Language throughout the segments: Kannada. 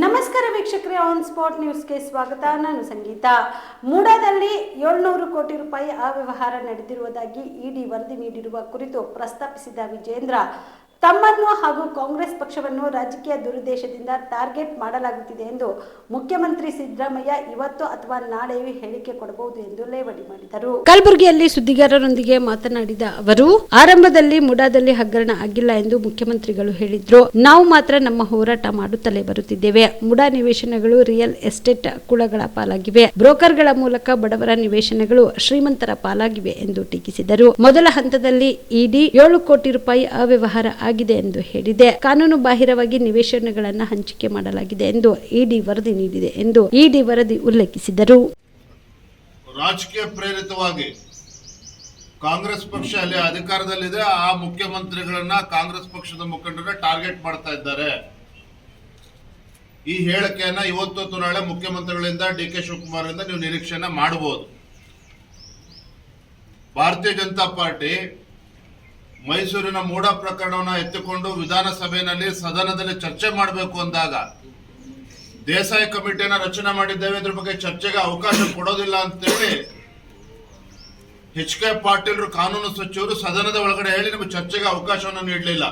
ನಮಸ್ಕಾರ ವೀಕ್ಷಕರೇ ಆನ್ ಸ್ಪಾಟ್ ನ್ಯೂಸ್ಗೆ ಸ್ವಾಗತ. ನಾನು ಸಂಗೀತ. ಮೂಡಾದಲ್ಲಿ ಏಳ್ನೂರು ಕೋಟಿ ರೂಪಾಯಿ ಅವ್ಯವಹಾರ ನಡೆದಿರುವುದಾಗಿ ಇಡಿ ವರದಿ ನೀಡಿರುವ ಕುರಿತು ಪ್ರಸ್ತಾಪಿಸಿದ ವಿಜೇಂದ್ರ ತಮ್ಮನ್ನು ಹಾಗೂ ಕಾಂಗ್ರೆಸ್ ಪಕ್ಷವನ್ನು ರಾಜಕೀಯ ದುರುದ್ದೇಶದಿಂದ ಟಾರ್ಗೆಟ್ ಮಾಡಲಾಗುತ್ತಿದೆ ಎಂದು ಮುಖ್ಯಮಂತ್ರಿ ಸಿದ್ದರಾಮಯ್ಯ ಇವತ್ತು ಅಥವಾ ನಾಳೆಯೂ ಹೇಳಿಕೆ ಕೊಡಬಹುದು ಎಂದು ಲೇವಡಿ ಮಾಡಿದರು. ಕಲಬುರಗಿಯಲ್ಲಿ ಸುದ್ದಿಗಾರರೊಂದಿಗೆ ಮಾತನಾಡಿದ ಅವರು, ಆರಂಭದಲ್ಲಿ ಮುಡಾದಲ್ಲಿ ಹಗರಣ ಆಗಿಲ್ಲ ಎಂದು ಮುಖ್ಯಮಂತ್ರಿಗಳು ಹೇಳಿದ್ರು. ನಾವು ಮಾತ್ರ ನಮ್ಮ ಹೋರಾಟ ಮಾಡುತ್ತಲೇ ಬರುತ್ತಿದ್ದೇವೆ. ಮುಡಾ ನಿವೇಶನಗಳು ರಿಯಲ್ ಎಸ್ಟೇಟ್ ಕುಳಗಳ ಪಾಲಾಗಿವೆ. ಬ್ರೋಕರ್ಗಳ ಮೂಲಕ ಬಡವರ ನಿವೇಶನಗಳು ಶ್ರೀಮಂತರ ಪಾಲಾಗಿವೆ ಎಂದು ಟೀಕಿಸಿದರು. ಮೊದಲ ಹಂತದಲ್ಲಿ ಇಡಿ ಏಳು ಕೋಟಿ ರೂಪಾಯಿ ಅವ್ಯವಹಾರ ಎಂದು ಹೇಳಿದೆ. ಕಾನೂನು ಬಾಹಿರವಾಗಿ ನಿವೇಶನಗಳನ್ನು ಹಂಚಿಕೆ ಮಾಡಲಾಗಿದೆ ಎಂದು ಇಡಿ ವರದಿ ನೀಡಿದೆ ಎಂದು ಇಡಿ ವರದಿ ಉಲ್ಲೇಖಿಸಿದರು. ರಾಜಕೀಯ ಪ್ರೇರಿತವಾಗಿ ಕಾಂಗ್ರೆಸ್ ಪಕ್ಷ ಅಲ್ಲಿ ಅಧಿಕಾರದಲ್ಲಿದೆ. ಆ ಮುಖ್ಯಮಂತ್ರಿಗಳನ್ನ ಕಾಂಗ್ರೆಸ್ ಪಕ್ಷದ ಮುಖಂಡರ ಟಾರ್ಗೆಟ್ ಮಾಡ್ತಾ ಇದ್ದಾರೆ. ಈ ಹೇಳಿಕೆಯನ್ನ ಇವತ್ತು ನಾಳೆ ಮುಖ್ಯಮಂತ್ರಿಗಳಿಂದ ಡಿ ಕೆ ಶಿವಕುಮಾರ್ ನೀವು ನಿರೀಕ್ಷೆನ ಮಾಡಬಹುದು. ಭಾರತೀಯ ಜನತಾ ಪಾರ್ಟಿ ಮೈಸೂರಿನ ಮೂಡ ಪ್ರಕರಣವನ್ನು ಎತ್ತಿಕೊಂಡು ವಿಧಾನಸಭೆಯಲ್ಲಿ ಸದನದಲ್ಲಿ ಚರ್ಚೆ ಮಾಡಬೇಕು ಅಂದಾಗ ದೇಸಾಯಿ ಕಮಿಟಿಯನ್ನು ರಚನೆ ಮಾಡಿದ್ದೇವೆ, ಇದ್ರ ಬಗ್ಗೆ ಚರ್ಚೆಗೆ ಅವಕಾಶ ಕೊಡೋದಿಲ್ಲ ಅಂತೇಳಿ ಎಚ್ ಕೆ ಪಾಟೀಲ್ರು ಕಾನೂನು ಸಚಿವರು ಸದನದ ಒಳಗಡೆ ಹೇಳಿ ನಮಗೆ ಚರ್ಚೆಗೆ ಅವಕಾಶವನ್ನು ನೀಡಲಿಲ್ಲ.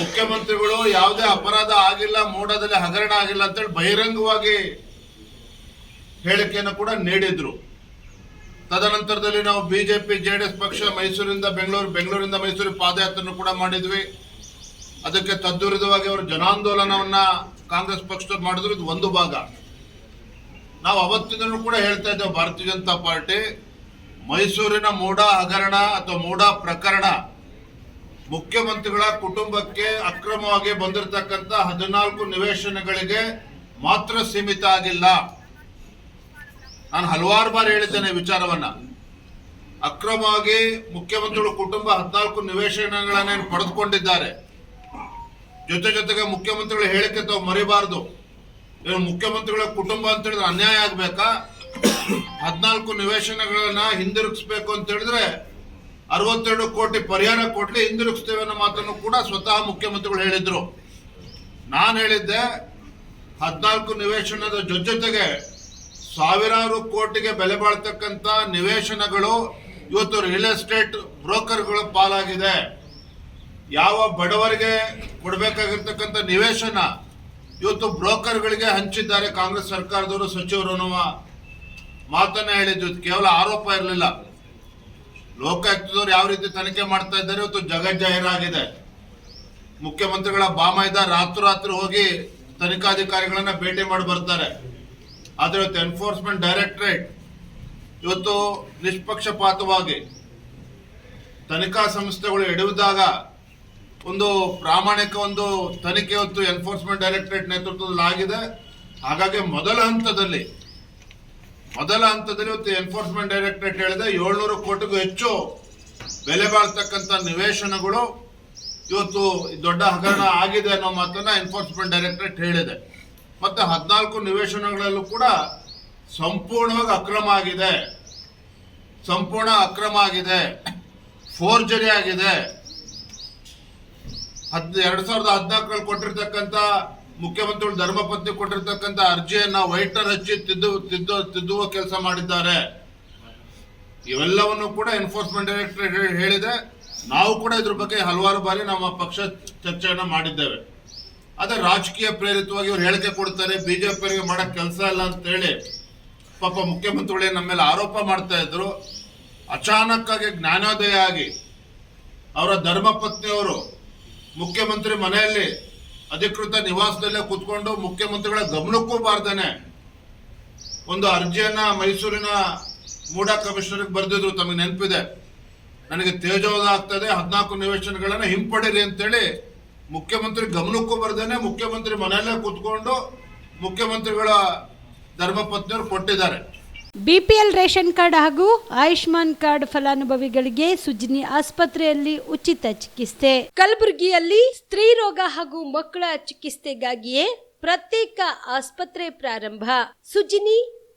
ಮುಖ್ಯಮಂತ್ರಿಗಳು ಯಾವುದೇ ಅಪರಾಧ ಆಗಿಲ್ಲ, ಮೂಡದಲ್ಲಿ ಹಗರಣ ಆಗಿಲ್ಲ ಅಂತೇಳಿ ಬಹಿರಂಗವಾಗಿ ಹೇಳಿಕೆಯನ್ನು ಕೂಡ ನೀಡಿದ್ರು. ತದನಂತರದಲ್ಲಿ ನಾವು ಬಿಜೆಪಿ ಎಸ್ ಪಕ್ಷ, ಮೈಸೂರಿಂದ ಬೆಂಗಳೂರು, ಬೆಂಗಳೂರಿಂದ ಮೈಸೂರು ಪಾದಯಾತ್ರೆಯನ್ನು ಕೂಡ ಮಾಡಿದ್ವಿ. ಅದಕ್ಕೆ ತದ್ವಿರುದ್ಧವಾಗಿ ಅವರು ಜನಾಂದೋಲನವನ್ನ ಕಾಂಗ್ರೆಸ್ ಪಕ್ಷದವ್ರು ಮಾಡಿದ್ರು. ಇದು ಒಂದು ಭಾಗ. ನಾವು ಅವತ್ತಿನೂ ಕೂಡ ಹೇಳ್ತಾ ಇದ್ದೇವೆ, ಭಾರತೀಯ ಜನತಾ ಪಾರ್ಟಿ ಮೈಸೂರಿನ ಮೋಡ ಹಗರಣ ಅಥವಾ ಮೋಡ ಪ್ರಕರಣ ಮುಖ್ಯಮಂತ್ರಿಗಳ ಕುಟುಂಬಕ್ಕೆ ಅಕ್ರಮವಾಗಿ ಬಂದಿರತಕ್ಕಂತ ಹದಿನಾಲ್ಕು ನಿವೇಶನಗಳಿಗೆ ಮಾತ್ರ ಸೀಮಿತ ಆಗಿಲ್ಲ. ನಾನು ಹಲವಾರು ಬಾರಿ ಹೇಳಿದ್ದೇನೆ ವಿಚಾರವನ್ನ. ಅಕ್ರಮವಾಗಿ ಮುಖ್ಯಮಂತ್ರಿಗಳು ಕುಟುಂಬ ಹದಿನಾಲ್ಕು ನಿವೇಶನಗಳನ್ನೇನು ಪಡೆದುಕೊಂಡಿದ್ದಾರೆ. ಜೊತೆ ಜೊತೆಗೆ ಮುಖ್ಯಮಂತ್ರಿಗಳು ಹೇಳಿಕೆ ತಾವು ಮರಿಬಾರದು. ಇವರು ಮುಖ್ಯಮಂತ್ರಿಗಳ ಕುಟುಂಬ ಅಂತ ಹೇಳಿದ್ರೆ ಅನ್ಯಾಯ ಆಗ್ಬೇಕಾ? ಹದಿನಾಲ್ಕು ನಿವೇಶನಗಳನ್ನ ಹಿಂದಿರುಗಿಸ್ಬೇಕು ಅಂತ ಹೇಳಿದ್ರೆ ಅರವತ್ತೆರಡು ಕೋಟಿ ಪರಿಹಾರ ಕೊಟ್ಟಲೆ ಹಿಂದಿರುಗಿಸ್ತೇವೆ ಅನ್ನೋ ಮಾತನ್ನು ಕೂಡ ಸ್ವತಃ ಮುಖ್ಯಮಂತ್ರಿಗಳು ಹೇಳಿದ್ರು. ನಾನು ಹೇಳಿದ್ದೆ, ಹದಿನಾಲ್ಕು ನಿವೇಶನದ ಜೊತೆ ಜೊತೆಗೆ ಸಾವಿರಾರು ಕೋಟಿಗೆ ಬೆಲೆ ಬಾಳ್ತಕ್ಕಂತ ನಿವೇಶನಗಳು ಇವತ್ತು ರಿಯಲ್ ಎಸ್ಟೇಟ್ ಬ್ರೋಕರ್ಗಳ ಪಾಲಾಗಿದೆ. ಯಾವ ಬಡವರಿಗೆ ಕೊಡಬೇಕಾಗಿರ್ತಕ್ಕಂಥ ನಿವೇಶನ ಇವತ್ತು ಬ್ರೋಕರ್ಗಳಿಗೆ ಹಂಚಿದ್ದಾರೆ ಕಾಂಗ್ರೆಸ್ ಸರ್ಕಾರದವರು ಸಚಿವರು ಅನ್ನುವ ಮಾತನ್ನ ಹೇಳಿದ್ದು. ಕೇವಲ ಆರೋಪ ಇರಲಿಲ್ಲ. ಲೋಕಾಯುಕ್ತದವರು ಯಾವ ರೀತಿ ತನಿಖೆ ಮಾಡ್ತಾ ಇದ್ದಾರೆ ಇವತ್ತು ಜಗಜ್ಜಾಹೀರಾಗಿದೆ. ಮುಖ್ಯಮಂತ್ರಿಗಳ ಬಾಮೈದ ರಾತ್ರಿ ಹೋಗಿ ತನಿಖಾಧಿಕಾರಿಗಳನ್ನ ಭೇಟಿ ಮಾಡಿ ಬರ್ತಾರೆ. ಆದ್ರೆ ಇವತ್ತು ಎನ್ಫೋರ್ಸ್ಮೆಂಟ್ ಡೈರೆಕ್ಟರೇಟ್ ಇವತ್ತು ನಿಷ್ಪಕ್ಷಪಾತವಾಗಿ ತನಿಖಾ ಸಂಸ್ಥೆಗಳು ಎಡುವುದಾಗ ಒಂದು ಪ್ರಾಮಾಣಿಕ ಒಂದು ತನಿಖೆ ಇವತ್ತು ಎನ್ಫೋರ್ಸ್ಮೆಂಟ್ ಡೈರೆಕ್ಟರೇಟ್ ನೇತೃತ್ವದಲ್ಲಿ ಆಗಿದೆ. ಹಾಗಾಗಿ ಮೊದಲ ಹಂತದಲ್ಲಿ ಮೊದಲ ಹಂತದಲ್ಲಿ ಇವತ್ತು ಎನ್ಫೋರ್ಸ್ಮೆಂಟ್ ಡೈರೆಕ್ಟರೇಟ್ ಹೇಳಿದೆ. ಏಳ್ನೂರು ಕೋಟಿಗೂ ಹೆಚ್ಚು ಬೆಲೆ ಬಾಳ್ತಕ್ಕಂಥ ನಿವೇಶನಗಳು ಇವತ್ತು ದೊಡ್ಡ ಹಗರಣ ಆಗಿದೆ ಅನ್ನೋ ಮಾತನ್ನ ಎನ್ಫೋರ್ಸ್ಮೆಂಟ್ ಡೈರೆಕ್ಟರೇಟ್ ಹೇಳಿದೆ. ಮತ್ತೆ ಹದಿನಾಲ್ಕು ನಿವೇಶನಗಳಲ್ಲೂ ಕೂಡ ಸಂಪೂರ್ಣವಾಗಿ ಅಕ್ರಮ ಆಗಿದೆ. ಸಂಪೂರ್ಣ ಅಕ್ರಮ ಆಗಿದೆ. ಫೋರ್ಜರಿ ಆಗಿದೆ. ಹದ್, ಎರಡು ಸಾವಿರದ ಹದಿನಾಲ್ಕರಲ್ಲಿ ಕೊಟ್ಟಿರ್ತಕ್ಕಂಥ ಮುಖ್ಯಮಂತ್ರಿಗಳು ಧರ್ಮಪತ್ನಿ ಕೊಟ್ಟಿರ್ತಕ್ಕಂಥ ಅರ್ಜಿಯನ್ನು ವೈಟರ್ ಹಚ್ಚಿ ತಿದ್ದು ತಿದ್ದು, ತಿದ್ದುವ ಕೆಲಸ ಮಾಡಿದ್ದಾರೆ. ಇವೆಲ್ಲವನ್ನು ಕೂಡ ಎನ್ಫೋರ್ಸ್ಮೆಂಟ್ ಡೈರೆಕ್ಟರೇಟ್ ಹೇಳಿದೆ. ನಾವು ಕೂಡ ಇದ್ರ ಬಗ್ಗೆ ಹಲವಾರು ಬಾರಿ ನಮ್ಮ ಪಕ್ಷ ಚರ್ಚೆಯನ್ನು ಮಾಡಿದ್ದೇವೆ. ಅದೇ ರಾಜಕೀಯ ಪ್ರೇರಿತವಾಗಿ ಇವ್ರು ಹೇಳಿಕೆ ಕೊಡ್ತಾರೆ, ಬಿಜೆಪಿಯವರಿಗೆ ಮಾಡಕ್ ಕೆಲಸ ಇಲ್ಲ ಅಂತ ಹೇಳಿ ಪಾಪ ಮುಖ್ಯಮಂತ್ರಿಗಳೇ ನಮ್ಮ ಮೇಲೆ ಆರೋಪ ಮಾಡ್ತಾ ಇದ್ರು. ಅಚಾನಕ್ ಆಗಿ ಜ್ಞಾನೋದಯ ಆಗಿ ಅವರ ಧರ್ಮಪತ್ನಿಯವರು ಮುಖ್ಯಮಂತ್ರಿ ಮನೆಯಲ್ಲಿ ಅಧಿಕೃತ ನಿವಾಸದಲ್ಲೇ ಕೂತ್ಕೊಂಡು ಮುಖ್ಯಮಂತ್ರಿಗಳ ಗಮನಕ್ಕೂ ಬಾರ್ದೇನೆ ಒಂದು ಅರ್ಜಿಯನ್ನ ಮೈಸೂರಿನ ಮೂಡಾ ಕಮಿಷನರ್ಗೆ ಬರೆದಿದ್ರು, ತಮಗೆ ನೆನಪಿದೆ. ನನಗೆ ತೇಜೋದ ಆಗ್ತದೆ, ಹದಿನಾಲ್ಕು ನಿವೇಶನಗಳನ್ನ ಹಿಂಪಡೀರಿ ಅಂತೇಳಿ ಮುಖ್ಯಮಂತ್ರಿ ಗಮನಕ್ಕೂ ಬರ್ದೇನೆ ಮುಖ್ಯಮಂತ್ರಿ ಮನೆಯಲ್ಲೇ ಕೂತ್ಕೊಂಡು ಮುಖ್ಯಮಂತ್ರಿಗಳ ಧರ್ಮಪತ್ನಿಯವರು ಕೊಟ್ಟಿದ್ದಾರೆ. ಬಿಪಿಎಲ್ ರೇಷನ್ ಕಾರ್ಡ್ ಹಾಗೂ ಆಯುಷ್ಮಾನ್ ಕಾರ್ಡ್ ಫಲಾನುಭವಿಗಳಿಗೆ ಸುಜಿನಿ ಆಸ್ಪತ್ರೆಯಲ್ಲಿ ಉಚಿತ ಚಿಕಿತ್ಸೆ. ಕಲಬುರಗಿಯಲ್ಲಿ ಸ್ತ್ರೀ ರೋಗ ಹಾಗೂ ಮಕ್ಕಳ ಚಿಕಿತ್ಸೆಗಾಗಿಯೇ ಪ್ರತ್ಯೇಕ ಆಸ್ಪತ್ರೆ ಪ್ರಾರಂಭ. ಸುಜಿನಿ